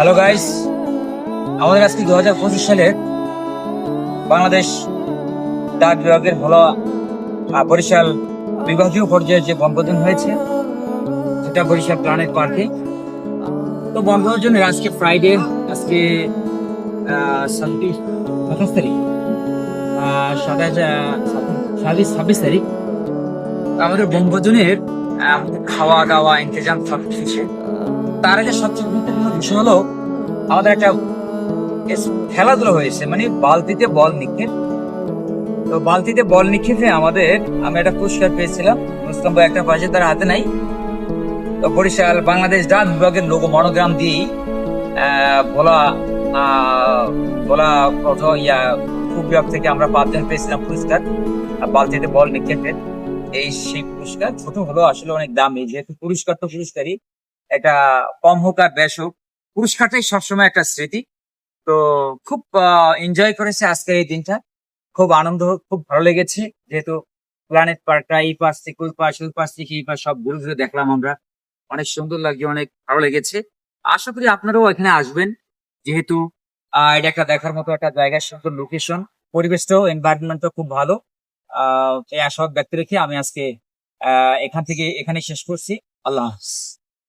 Hello guys আমাদের আজকে দু হাজার পঁচিশ সালের বাংলাদেশ ডাক বিভাগের আহ, বরিশাল বিভাগীয় পর্যায়ে যে বনভোজন হয়েছে সেটা বরিশাল প্ল্যানেট পার্কে। তো বনভোজনের আজকে ফ্রাইডে আজকে ছাব্বিশ সাতাশ তারিখ সাতাশ ছাব্বিশ ছাব্বিশ তারিখ। আমাদের বনভোজনের খাওয়া দাওয়া ইন্তজাম সব কিছু তার আগে সবচেয়ে বিষয় হলো আমাদের একটা খেলাধুলা হয়েছে মানে বালতিতে বল নিক্ষেপ। তো বালতিতে বল নিক্ষেপে আমাদের আমি একটা পুরস্কার পেয়েছিলাম মুসলাম ভাই একটা পাশে তার হাতে নাই। তো বরিশাল বাংলাদেশ ডাক বিভাগের লোগো মনোগ্রাম আহ, বলা বলা প্রথম ইয়া খুব বিভাগ থেকে আমরা পাঁচজন পেয়েছিলাম পুরস্কার বালতিতে বল নিক্ষেপের এই সেই পুরস্কার ছোট হলো আসলে অনেক দামি যেহেতু পুরস্কার তো পুরস্কারই এটা কম হোক আর বেশ হোক পুরস্কারটাই সবসময় একটা স্মৃতি। তো খুব এনজয় করেছে আজকের এই দিনটা। খুব আনন্দ, খুব ভালো লেগেছে। যেহেতু প্ল্যানেট পার্কটা এই পাশ থেকে ওই পাশ ওই পাশ থেকে এই পাশ, সব ঘুরে ঘুরে দেখলাম আমরা। অনেক সুন্দর লাগছে, অনেক ভালো লেগেছে। আশা করি আপনারাও এখানে আসবেন। যেহেতু এটা একটা দেখার মতো একটা জায়গা, সুন্দর লোকেশন পরিবেশটাও এনভায়রনমেন্টটা খুব ভালো। আহ এই আশাবাদ ব্যক্ত রেখে আমি আজকে আহ এখান থেকে এখানে শেষ করছি। আল্লাহ হাফিজ।